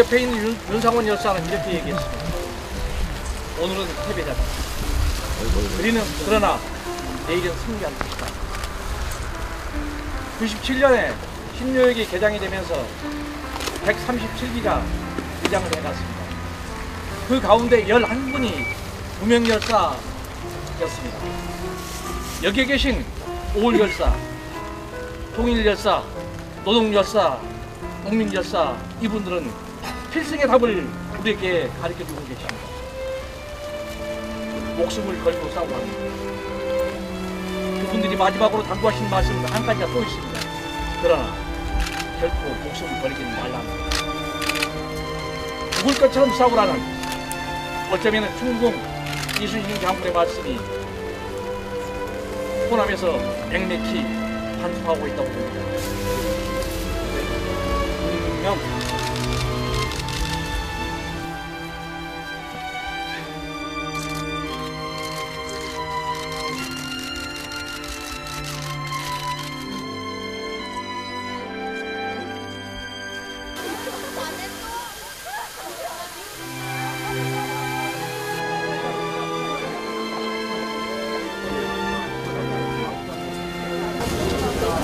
옆에 있는 윤, 윤상원 열사는 이렇게 얘기했습니다. 오늘은 패배자다. 우리는 그러나 내일은 승리할 것이다. 97년에 신묘역이 개장이 되면서 137기가 개장을 해갔습니다. 그 가운데 11분이 무명 열사였습니다. 여기에 계신 오울열사, 통일 열사, 노동 열사, 국민 열사 이분들은 필승의 답을 우리에게 가르쳐 주고 계십니다. 목숨을 걸고 합니다. 그분들이 마지막으로 당부하신 말씀은 한 가지가 또 있습니다. 그러나 결코 목숨을 버리지는 말랍니다. 죽을 것처럼 싸우라는 어쩌면 충북 이순신 장군의 말씀이 호남에서 맥맥히 반성하고 있다고 봅니다. 분명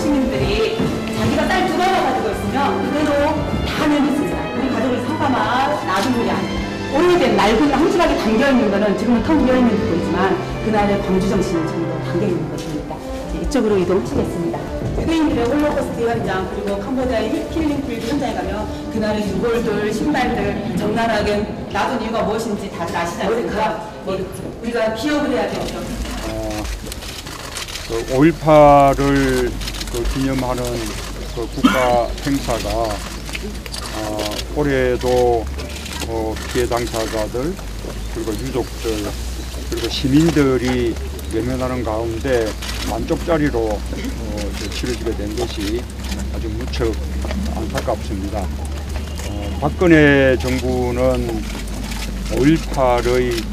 시민들이 자기가 딸두 번을 가지고 있으면 그대로 다 내놓습니다. 우리 가족을 상담아 놔두는 게 아니에요. 오래된 낡은 험칠하게 담겨있는 거는 지금은 텅 비어있는 게 보이지만 그날의 광주 정신이 전부 담겨있는 것입니다. 이쪽으로 이동하시겠습니다. 유대인들의 홀로코스트 현장 그리고 캄보디아의 힐- 킬링 필드 현장에 가면 그날의 유골들, 신발들 적나라하게 놔둔 이유가 무엇인지 다들 아시지 않습니까? 예, 우리가 기억을 해야 되죠. 그 5.18을 그 기념하는 그 국가 행사가 어, 올해도 어, 피해 당사자들 그리고 유족들 그리고 시민들이 외면하는 가운데 만족자리로 어, 치러지게 된 것이 아주 무척 안타깝습니다. 어, 박근혜 정부는 5.18의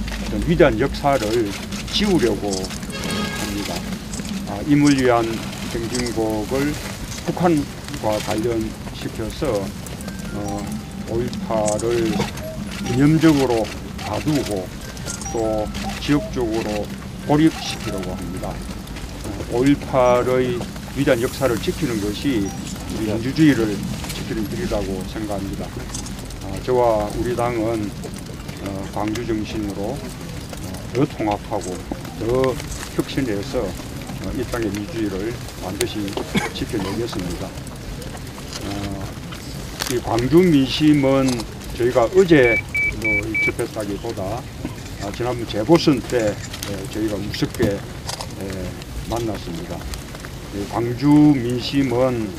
위대한 역사를 지우려고 임을 위한 행진곡을 북한과 관련시켜서 어, 5.18을 기념적으로 다두고 또 지역적으로 고립시키려고 합니다. 어, 5.18의 위대한 역사를 지키는 것이 우리 민주주의를 지키는 길이라고 생각합니다. 아, 저와 우리 당은 어, 광주 정신으로 어, 더 통합하고 더 혁신해서 어, 이 땅의 민주주의를 반드시 지켜내겠습니다. 어, 이 광주 민심은 저희가 어제 뭐 접했다기보다 아, 지난번 재보선 때 에, 저희가 무섭게 에, 만났습니다. 이 광주 민심은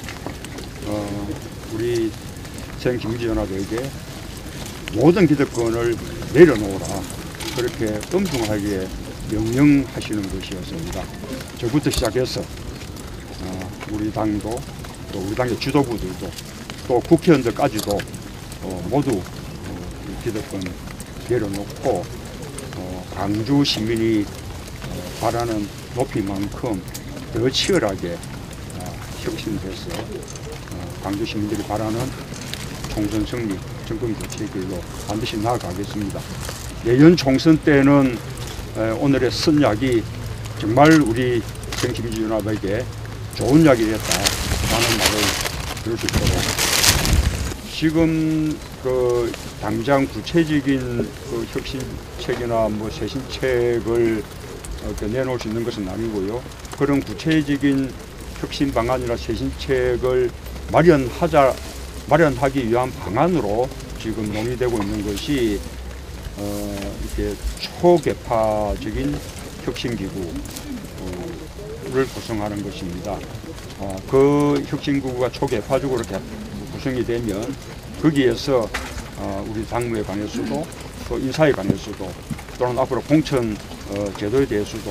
어, 우리 생 김지연합에게 모든 기득권을 내려놓으라 그렇게 엄중하게 명령하시는 것이었습니다. 저부터 시작해서 어, 우리 당도 또 우리 당의 지도부들도 또 국회의원들까지도 어, 모두 어, 이 기득권 내려놓고 어, 광주 시민이 어, 바라는 높이만큼 더 치열하게 어, 혁신돼서 어, 광주 시민들이 바라는 총선 승리, 정권 교체 길로 반드시 나아가겠습니다. 내년 총선 때는 에, 오늘의 선약이 정말 우리 정치민주연합에게 좋은 약이 됐다라는 말을 들을 수 있도록 지금 그 당장 구체적인 그 혁신책이나 뭐 쇄신책을 어, 그 내놓을 수 있는 것은 아니고요. 그런 구체적인 혁신 방안이나 쇄신책을 마련하자 마련하기 위한 방안으로 지금 논의되고 있는 것이 어, 이렇게 초계파적인 혁신기구 어, 혁신구를 구성하는 것입니다. 어, 그 혁신구가 초계파적으로 개- 구성이 되면 거기에서 어, 우리 당무에 관해서도 또 인사에 관해서도 또는 앞으로 공천 어, 제도에 대해서도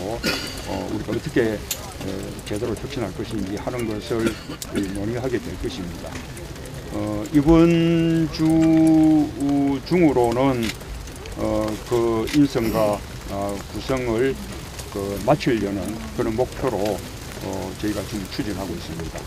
어, 우리가 어떻게 어, 제대로 혁신할 것인지 하는 것을 이, 논의하게 될 것입니다. 어, 이번 주 우- 중으로는 어, 그 인선과 어, 구성을 그 마치려는 그런 목표로 어, 저희가 지금 추진하고 있습니다.